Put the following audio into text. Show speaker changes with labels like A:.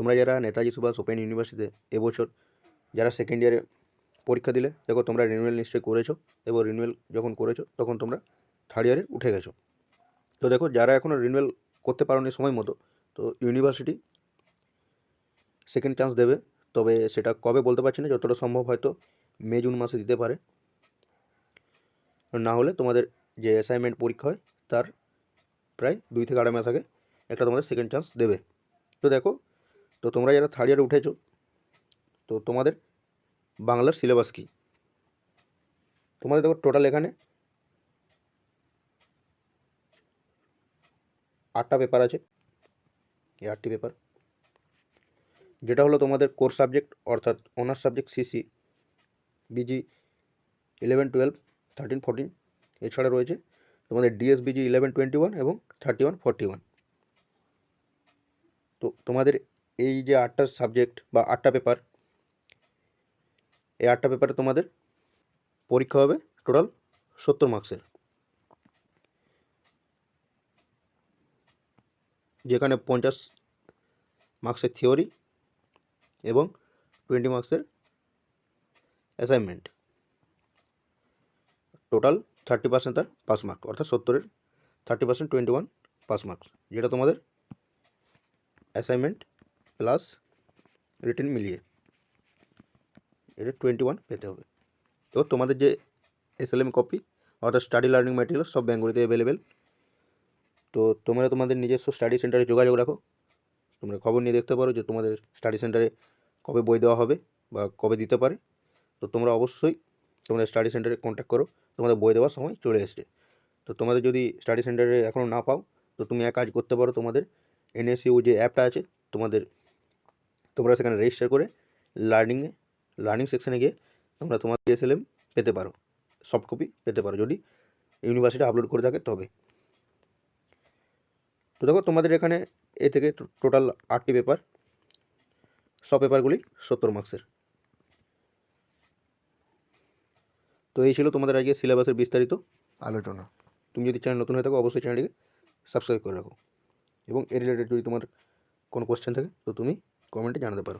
A: তোমরা যারা নেতাজি সুভাষ ওপেন ইউনিভার্সিটিতে এবছর যারা সেকেন্ড ইয়ারে পরীক্ষা দিলে, দেখো তোমরা রিনুয়েল নিশ্চয়ই করেছ এবং রিনুয়েল যখন করেছ, তখন তোমরা থার্ড ইয়ারে উঠে গেছো। তো দেখো, যারা এখনও রিনুয়েল করতে পারো পারোনি সময় মতো, তো ইউনিভার্সিটি সেকেন্ড চান্স দেবে। তবে সেটা কবে বলতে পারছি না, যতটা সম্ভব হয়তো মে জুন মাসে দিতে পারে। না হলে তোমাদের যে অ্যাসাইনমেন্ট পরীক্ষা হয়, তার প্রায় দুই থেকে আড়াই মাস আগে একটা তোমাদের সেকেন্ড চান্স দেবে। তো দেখো তো তোমরা যারা থার্ড ইয়ারে উঠেছো, তো তোমাদের বাংলার সিলেবাস কী? তোমাদের দেখো টোটাল এখানে আটটা পেপার আছে, এই আটটি পেপার যেটা হলো তোমাদের কোর সাবজেক্ট অর্থাৎ honours subject CC BG eleven twelve thirteen fourteen এছাড়া রয়েছে তোমাদের ডিএসবিজি ইলেভেন টোয়েন্টি ওয়ান এবং থার্টি ওয়ান ফোরটি ওয়ান তো তোমাদের এই যে আটটা সাবজেক্ট বা আটটা পেপার এই আটটা পেপারে তোমাদের পরীক্ষা হবে টোটাল সত্তর মার্কসের যেখানে পঞ্চাশ মার্কসের থিওরি এবং টোয়েন্টি মার্কসের অ্যাসাইনমেন্ট টোটাল থার্টি পার্সেন্ট তার পাস মার্ক অর্থাৎ সত্তরের thirty percent twenty one pass marks যেটা তোমাদের অ্যাসাইনমেন্ট প্লাস রিটেন মিলিয়ে। এটা টোয়েন্টি ওয়ান পেতে হবে। তো তোমাদের যে এসএলএম কপি অর্থাৎ স্টাডি লার্নিং ম্যাটেরিয়াল সব ব্যাঙ্গুলিতে অ্যাভেলেবেল তো তোমরা তোমাদের নিজস্ব স্টাডি সেন্টারে যোগাযোগ রাখো। তোমরা খবর নিয়ে দেখতে পারো যে তোমাদের স্টাডি সেন্টারে কবে বই দেওয়া হবে বা কবে দিতে পারে। তো তোমরা অবশ্যই তোমাদের স্টাডি সেন্টারে কন্ট্যাক্ট করো। তোমাদের বই দেওয়ার সময় চলে এসছে। তো তোমাদের যদি স্টাডি সেন্টারে এখনও না পাও, তো তুমি এক কাজ করতে পারো তোমাদের এনএসইউ যে অ্যাপটা আছে, তোমাদের তোমরা সেখানে রেজিস্টার করে লার্নিংয়ে লার্নিং সেকশানে গিয়ে তোমরা তোমার ডিএসএলএম পেতে পারো। সফট কপি পেতে পারো। যদি ইউনিভার্সিটি আপলোড করে থাকে, তবে। তো দেখো, তোমাদের এখানে এ থেকে টোটাল আটটি পেপার সব পেপারগুলি সত্তর মার্কসের তো এই ছিল তোমাদের আজকে সিলেবাসের বিস্তারিত আলোচনা। তুমি যদি চ্যানেল নতুন হয়ে থাকো, অবশ্যই চ্যানেলটিকে সাবস্ক্রাইব করে রাখো। এবং এর রিলেটেড যদি তোমার কোনো কোশ্চেন থাকে, তো তুমি কমেন্টে জানাতে পারো